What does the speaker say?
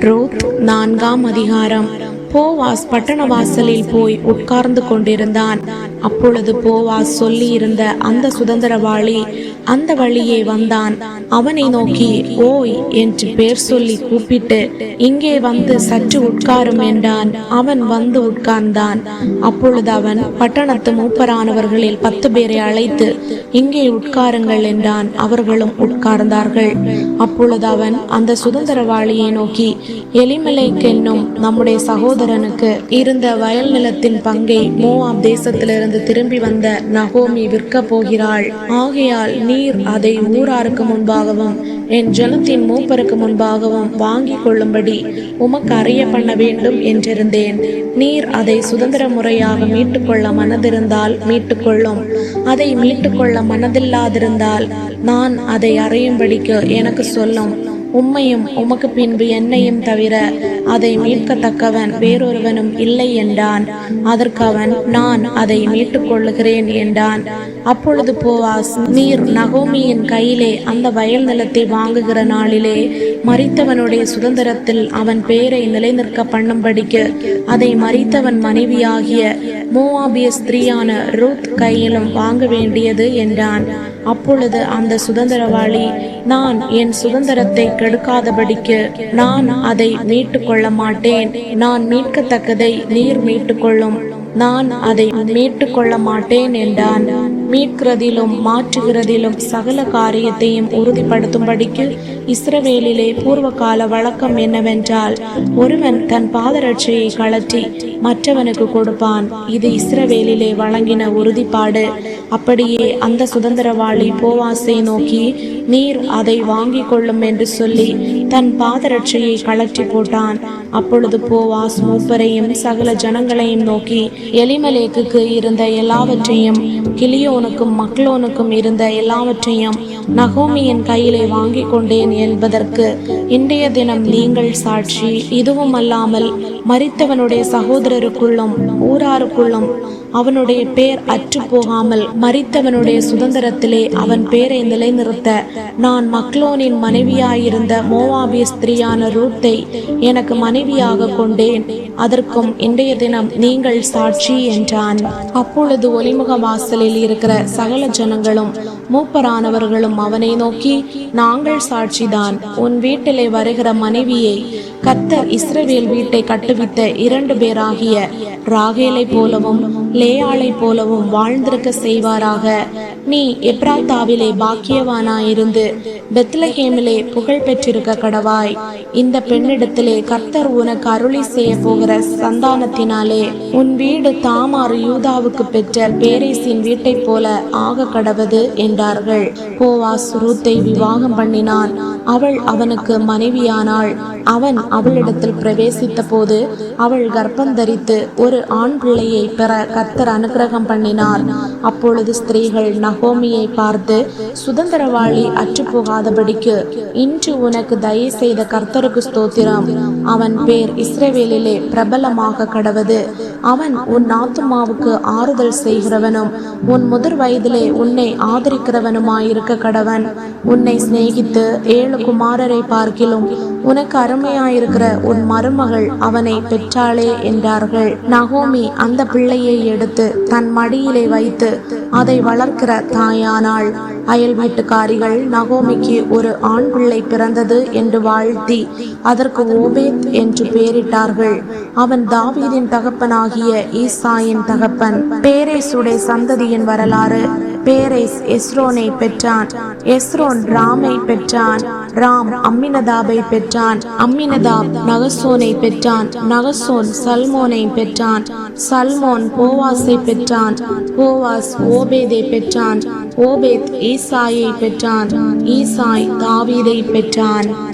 Ruth நான்காம் அதிகாரம். Boaz பட்டண வாசலில் போய் உட்கார்ந்து கொண்டிருந்தான். அப்பொழுது போவாஸ் சொல்லி இருந்த அந்த சுதந்திரவாளி அந்த வழியே வந்தான். அவனை நோக்கி ஓய் என்று பேர் சொல்லி கூப்பிட்டு இங்கே வந்து சற்று உட்காரும் என்றான். அவன் வந்து உட்கார்ந்தான். அப்பொழுது அவன் பட்டணத்து மூப்பரானவர்களில் பத்து பேரை அழைத்து இங்கே உட்காருங்கள் என்றான். அவர்களும் உட்கார்ந்தார்கள். அப்பொழுது அவன் அந்த சுதந்திரவாளியை நோக்கி எலிமலைக் என்னும் நம்முடைய சகோதரனுக்கு இருந்த வயல் நிலத்தின் பங்கை மோவாப் தேசத்திலிருந்து திரும்பி வந்த நகோமி விற்க போகிறாள். ஆகையால் நீர் அதை ஊராருக்கு முன்பாகவும் என் ஜனத்தின் மூப்பருக்கு முன்பாகவும் வாங்கிக் கொள்ளும்படி உமக்கு அறிய பண்ண வேண்டும் என்றிருந்தேன். நீர் அதை சுதந்திர முறையாக மீட்டுக்கொள்ள மனதிருந்தால் மீட்டுக்கொள்ளும். அதை மீட்டுக்கொள்ள மனதில்லாதிருந்தால் நான் அதை அறையும்படிக்கு எனக்கு சொல்லும். உம்மையும் உமக்கு பின்பு என்னையும் தவிர அதை மீட்கத்தக்கவன் வேறொருவனும் இல்லை என்றான். அதற்கு அவன் நான் அதை மீட்டுக் கொள்ளுகிறேன் என்றான். அப்பொழுது போவாஸ் நீர் நகோமியின் கையிலே அந்த வயல் நிலத்தை வாங்குகிற நாளிலே மறித்தவனுடைய சுதந்திரத்தில் அவன் பெயரை நிலைநிற்க பண்ணும்படிக்கு அதை மறித்தவன் மனைவியாகிய மோவாபிய ஸ்திரீயான ரூத் கையிலும் வாங்க வேண்டியது என்றான். அப்பொழுது அந்த சுதந்திரவாளி நான் என் சுதந்திரத்தை கெடுக்காதபடிக்கு நான் அதை மீட்டுக்கொள்ள மாட்டேன். நான் மீட்கத்தக்கதை நீர் மீட்டுக்கொள்ளும். நான் அதை மீட்டுக் கொள்ள மாட்டேன் என்றான். மீட்கிறதிலும் மாற்றுகிறதிலும் சகல காரியத்தையும் உறுதிப்படுத்தும்படிக்கு இஸ்ரவேலிலே பூர்வகால வழக்கம் என்னவென்றால் ஒருவன் தன் பாதரட்சையை கழற்றி மற்றவனுக்கு கொடுப்பான். இது இஸ்ரவேலிலே வழங்கின உறுதிப்பாடு. அப்படியே அந்த சுதந்திரவாளி போவாசை நோக்கி நீர் அதை வாங்கிக் கொள்ளும் என்று சொல்லி தன் பாதரட்சையை கழற்றி போட்டான். அப்பொழுது போவாஸ் மூப்பரையும் சகல ஜனங்களையும் நோக்கி எலிமலேக்குக்கு இருந்த எல்லாவற்றையும் கிளியோனுக்கும் மக்களோனுக்கும் இருந்த எல்லாவற்றையும் நகோமியின் கையிலே வாங்கி கொண்டேன் என்பதற்கு இன்றைய தினம் நீங்கள் சாட்சி இதுவும் அல்லாமல் மறித்தவனுடைய சகோதரருக்குள்ளும் ஊராருக்குள்ளும் அவனுடைய பேர் அற்று போகாமல் மறித்தவனுடைய சுதந்திரத்திலே அவன் பேரை நிலைநிறுத்த நான் மக்லோனின் மனைவியாயிருந்த மோவாபிய ஸ்திரியான ரூத்தை எனக்கு மனைவியாக கொண்டேன். அதற்கும் இன்றைய தினம் நீங்கள் சாட்சி என்றான். அப்பொழுது ஒளிமுக வாசலில் இருக்கிற சகல ஜனங்களும் மூப்பரானவர்களும் அவனை நோக்கி நாங்கள் சாட்சிதான். உன் வீட்டிலே बारे वारिक रमानी भी है। கத்தர் இஸ்ரவேல் வீட்டை கட்டுவித்த இரண்டு பேராகிய ராகேலை போலவும் லேயாளை போலவும் வாழ்ந்திருக்க செய்வாராக. நீ எப்ராத்தாவிலே பாக்கியவானாயிருந்து பெத்லஹேமிலே புகழ் பெற்றிருக்க கடவாய். இந்த பெண்ணிடத்திலே கர்த்தர் உனக்கு அருளி செய்ய போகிற சந்தானத்தினாலே உன் வீடு தாமாறு யூதாவுக்கு பெற்ற பேரேசின் வீட்டைப் போல ஆக கடவது என்றார்கள். போவாஸ் ரூத்தை விவாகம் பண்ணினான். அவள் அவனுக்கு மனைவியானாள். அவன் அவளிடத்தில் பிரவேசித்த போது அவள் கர்ப்பந்தரித்து ஒரு ஆண் பிள்ளையை பெற கர்த்தர் அனுக்கிரகம் பண்ணினார். அப்பொழுது ஸ்திரீகள் நகோமியை பார்த்து சுதந்திரவாளி அற்று போகாதபடிக்கு இன்று உனக்கு தயவு செய்த கர்த்தருக்கு ஸ்தோத்திரம். அவன் பேர் இஸ்ரேவேலிலே பிரபலமாக கடவது. அவன் உன் ஆத்துமாவுக்கு ஆறுதல் செய்கிறவனும் உன் முதிர் வயதிலே உன்னை ஆதரிக்கிறவனுமாயிருக்க கடவன். உன்னை சிநேகித்து ஏழு குமாரரை பார்க்கிலும் உனக்கு அருமையாயிருக்கிற உன் மருமகள் அவனை பெற்றாளே என்றார்கள். நகோமி அந்த பிள்ளையை எடுத்து தன் மடியிலே வைத்து அதை வளர்க்கிற தாயானாள் அயல் வீட்டுக்காரிகள் நகோமிக்கு ஒரு ஆண் பிள்ளை பிறந்தது என்று வாழ்த்தி அதற்கு ஓபேத் என்று பெயரிட்டார்கள். அவன் தாவீதின் தகப்பனாகிய ஈசாயின் தகப்பன். பேரேசுடைய சந்ததியின் வரலாறு. பேரேஸ் எஸ்ரோனை பெற்றான். எஸ்ரோன் ராமை பெற்றான். ராம் அம்மினதாபை பெற்றான். அம்மினதாப் நகசோனை பெற்றான். நகசோன் சல்மோனை பெற்றான். சல்மோன் போவாஸை பெற்றான். போவாஸ் ஓபேதை பெற்றான். ஓபேத் ஈசாயை பெற்றான். ஈசாய் தாவீதை பெற்றான்.